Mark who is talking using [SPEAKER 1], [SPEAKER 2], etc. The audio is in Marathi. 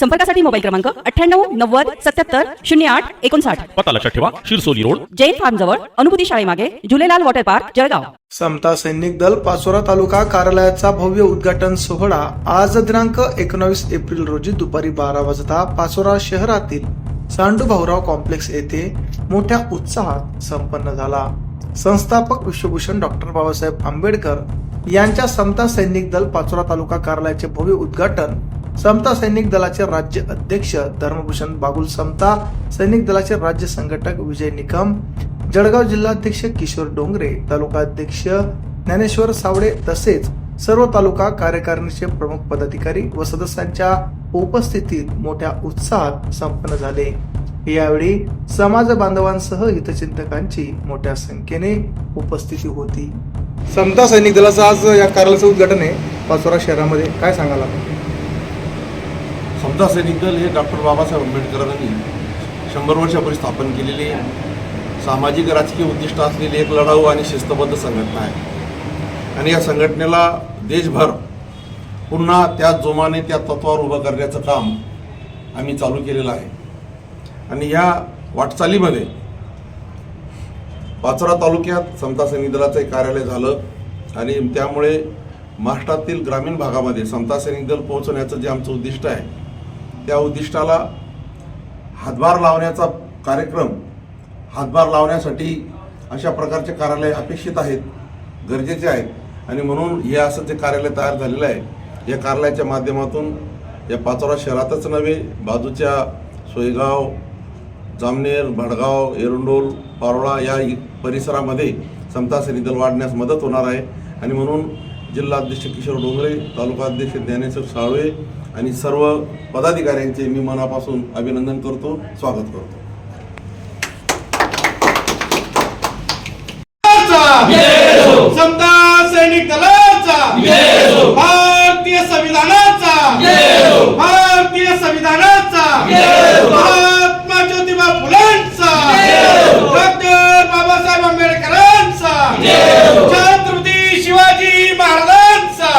[SPEAKER 1] संपर्कासाठी मोबाईल क्रमांक अठ्ठ्याण्णव नव्वद सत्याहत्तर शून्य आठ एकोणसाठ.
[SPEAKER 2] पता लक्षात ठेवा शिरसोली रोड.
[SPEAKER 1] जैन फार्म जवळ अनुभूती शाळेमागे झुलेलाल वॉटर पार्क जळगाव.
[SPEAKER 3] समता सैनिक दल पाचोरा तालुका कार्यालयाचा भव्य उद्घाटन सोहळा आज दिनांक एकोणावीस एप्रिल रोजी दुपारी बारा वाजता पाचोरा शहरातील सांडू भाऊराव कॉम्प्लेक्स येथे मोठ्या उत्साहात संपन्न झाला. संस्थापक विश्वभूषण डॉक्टर बाबासाहेब आंबेडकर यांच्या समता सैनिक दल पाचोरा तालुका कार्यालयाचे भव्य उद्घाटन समता सैनिक दलाचे राज्य अध्यक्ष धर्मभूषण बागुल समता सैनिक दलाचे राज्य संघटक विजय निकम जळगाव जिल्हाध्यक्ष किशोर डोंगरे तालुकाध्यक्ष ज्ञानेश्वर सावडे तसेच सर्व तालुका कार्यकारिणीचे प्रमुख पदाधिकारी व सदस्यांच्या उपस्थितीत मोठ्या उत्साहात संपन्न झाले. यावेळी समाज बांधवांसह हितचिंतकांची मोठ्या संख्येने उपस्थिती होती. समता सैनिक दलाचं आज या कार्यालयाचं उद्घाटन आहे. पाचोरा शहरामध्ये. काय सांगाल आपण?
[SPEAKER 4] समता सैनिक दल हे डॉक्टर बाबासाहेब आंबेडकरांनी शंभर वर्षापूर्वी स्थापन केलेली सामाजिक राजकीय उद्दिष्ट असलेली एक लढाऊ आणि शिस्तबद्ध संघटना आहे. आणि या संघटनेला देशभर पुन्हा त्या जोमाने त्या तत्वावर उभं करण्याचं काम आम्ही चालू केलेलं आहे. आणि ह्या वाटचालीमध्ये पाचोरा तालुक्यात समता सैनिक दलाचं एक कार्यालय झालं आणि त्यामुळे महाराष्ट्रातील ग्रामीण भागामध्ये समता सैनिक दल पोहोचवण्याचं जे आमचं उद्दिष्ट आहे त्या उद्दिष्टाला हातभार लावण्याचा कार्यक्रम हातभार लावण्यासाठी अशा प्रकारचे कार्यालय अपेक्षित आहेत गरजेचे आहेत. आणि म्हणून हे असं जे कार्यालय तयार झालेलं आहे या कार्यालयाच्या माध्यमातून या पाचोरा शहरातच नव्हे बाजूच्या सोयगाव जामनेर भडगाव एरुंडोल पारोळा या परिसरामध्ये समता सैनिक दल वाढण्यास मदत होणार आहे. आणि म्हणून जिल्हाध्यक्ष किशोर डोंगरे तालुका अध्यक्ष ज्ञानेश्वर साळवे आणि सर्व पदाधिकाऱ्यांचे मी मनापासून अभिनंदन करतो स्वागत करतो.